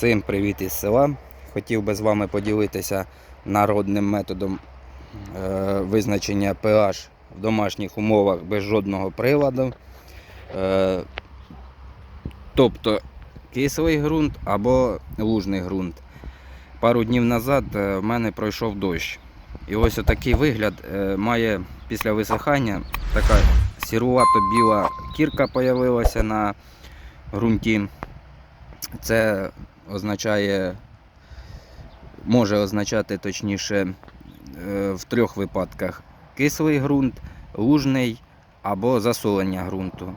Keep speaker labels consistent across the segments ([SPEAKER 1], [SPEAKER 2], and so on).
[SPEAKER 1] Всім привіт із села. Хотів би з вами поділитися народним методом е, визначення pH в домашніх умовах без жодного приладу. Е, тобто кислий ґрунт або лужний ґрунт. Пару днів назад е, в мене пройшов дощ. І ось отакий вигляд має після висихання така сірувато-біла кірка появилася на ґрунті. Це означає, може означати точніше е, в трьох випадках: кислий ґрунт, лужний або засолення ґрунту.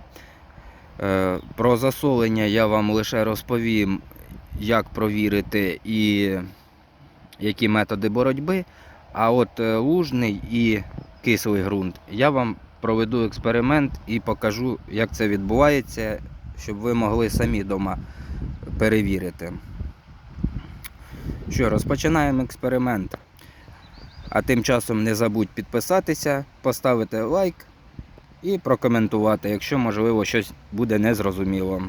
[SPEAKER 1] Е, Про засолення я вам лише розповім, як провірити і які методи боротьби. А от е, лужний і кислий ґрунт я вам проведу експеримент і покажу, як це відбувається, щоб ви могли самі вдома перевірити. Що, розпочинаємо експеримент. А тим часом не забудь підписатися, поставити лайк і прокоментувати, якщо можливо щось буде незрозуміло.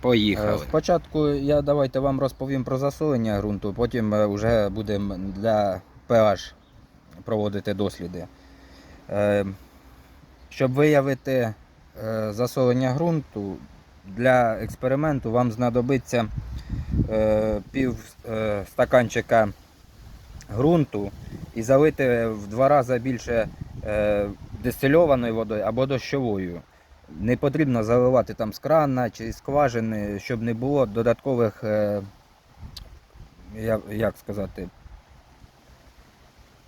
[SPEAKER 1] Поїхали. Спочатку я давайте вам розповім про засолення ґрунту, потім е, вже будемо для pH проводити досліди. Е, Щоб виявити е, засолення ґрунту, для експерименту вам знадобиться е, пів е, стаканчика ґрунту і залити в два рази більше е, дистильованою водою або дощовою. Не потрібно заливати там з крана чи з скважини, щоб не було додаткових, е, як сказати,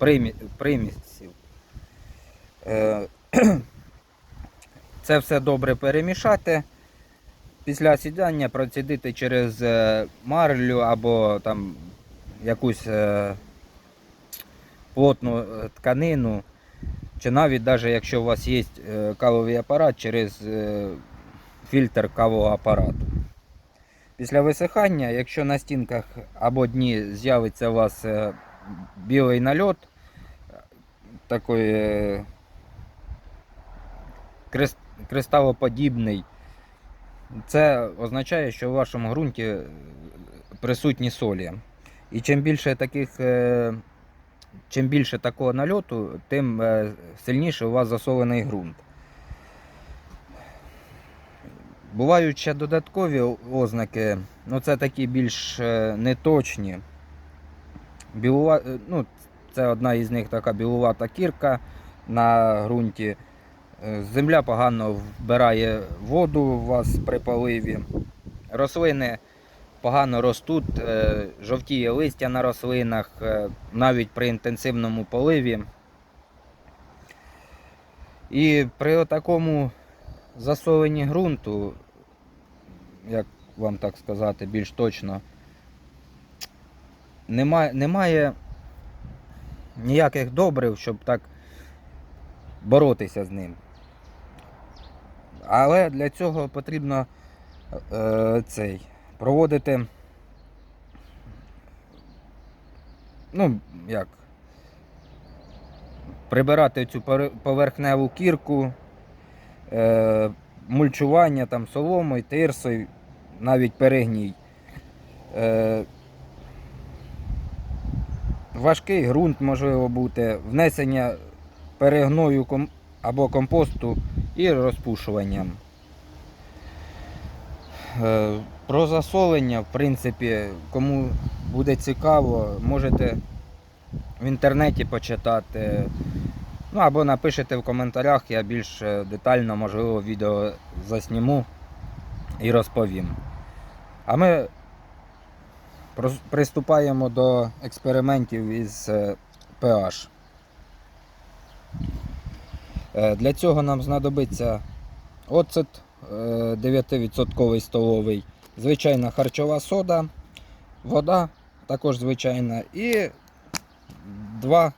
[SPEAKER 1] примі- примісів. Е, Це все добре перемішати. Після сідання процідити через е, марлю або там якусь е, плотну е, тканину, чи навіть даже якщо у вас є кавовий апарат, через фільтр кавового апарату. Після висихання, якщо на стінках або дні з'явиться у вас білий нальот, такий крис- кристалоподібний, це означає, що в вашому ґрунті е, присутні солі. І чим більше таких, е, чим більше такого нальоту, тим е, сильніше у вас засолений ґрунт. Бувають ще додаткові ознаки, ну це такі більш неточні. Білува... Ну, це одна із них така білувата кірка на ґрунті. Е, Земля погано вбирає воду у вас при поливі. Рослини погано ростуть, е, жовтіє листя на рослинах, е, навіть при інтенсивному поливі. І при такому засоленні ґрунту, як вам так сказати більш точно, немає, немає ніяких добрив, щоб так боротися з ним. Але для цього потрібно е, цей, проводити. Ну, як? Прибирати цю поверхневу кірку, е, мульчування там соломою, тирсою, навіть перегній. Е, важкий ґрунт можливо бути, внесення перегною або компосту і розпушуванням. Е, Про засолення, в принципі, кому буде цікаво, можете в інтернеті почитати. Ну або напишете в коментарях, я більш е, детально, можливо, відео засніму і розповім. А ми приступаємо до експериментів із е, pH. Е, Для цього нам знадобиться оцет е, 9% столовий, звичайна харчова сода, вода також звичайна і два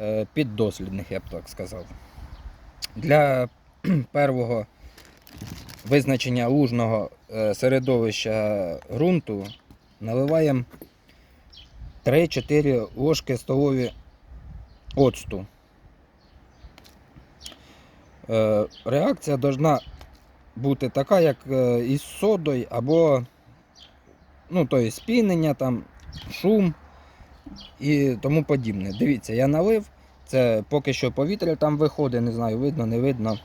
[SPEAKER 1] е, піддослідних, я б так сказав. Для першого визначення лужного е, середовища ґрунту наливаємо 3-4 ложки столові оцту. Е, Реакція повинна бути така, як е, із содою або ну, тобто спінення, там, шум і тому подібне. Дивіться, я налив, це поки що повітря там виходить, не знаю, видно, не видно.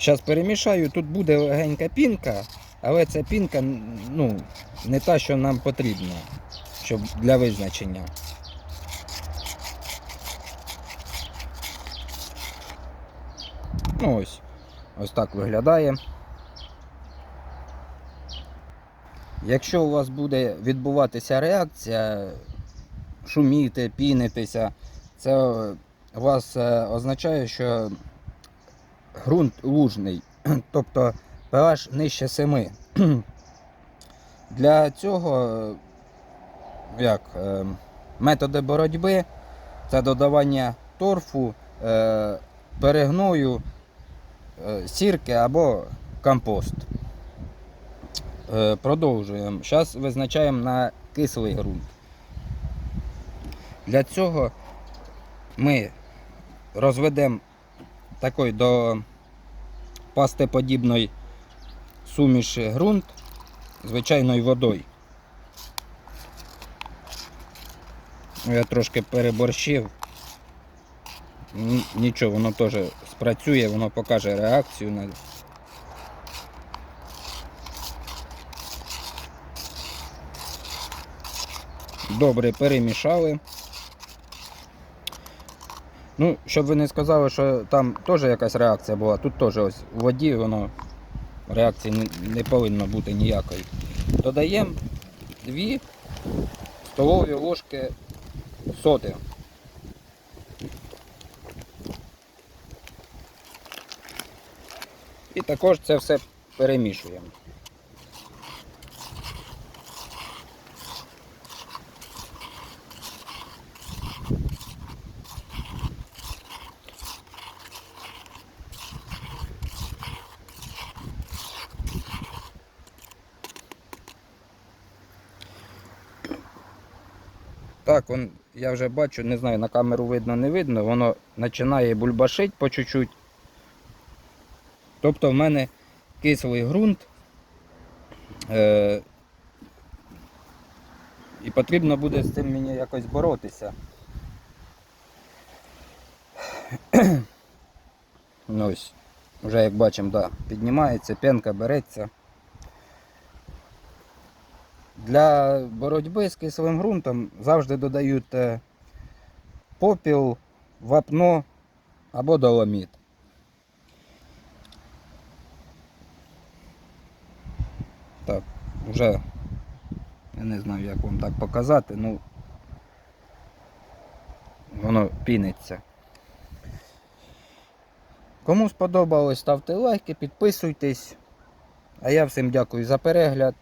[SPEAKER 1] Зараз перемішаю, тут буде легенька пінка, але ця пінка ну, не та, що нам потрібна щоб для визначення. Ну ось, ось так виглядає. Якщо у вас буде відбуватися реакція, шуміти, пінитися, це у вас е, означає, що ґрунт лужний, тобто pH нижче 7. Для цього як, е, методи боротьби це додавання торфу, перегною, е, сірки або компост. Е, продовжуємо. Зараз визначаємо на кислий ґрунт. Для цього ми розведемо такий до пастеподібної суміші ґрунт звичайною водою. Я трошки переборщив. Нічого, воно теж спрацює, воно покаже реакцію на. Добре, перемішали. Ну, щоб ви не сказали, що там теж якась реакція була, тут теж ось у воді воно реакції не, повинно бути ніякої. Додаємо 2 столові ложки соди. І також це все перемішуємо. Так, он, я вже бачу, не знаю, на камеру видно, не видно, воно починає бульбашить по чуть-чуть. Тобто в мене кислий ґрунт. Е- і потрібно буде з цим мені якось боротися. ну ось, вже як бачимо, да, піднімається, пенка береться. Для боротьби з кислим ґрунтом завжди додають е, попіл, вапно або доломіт. Так, вже я не знаю, як вам так показати, ну воно піниться. Кому сподобалось, ставте лайки, підписуйтесь. А я всім дякую за перегляд.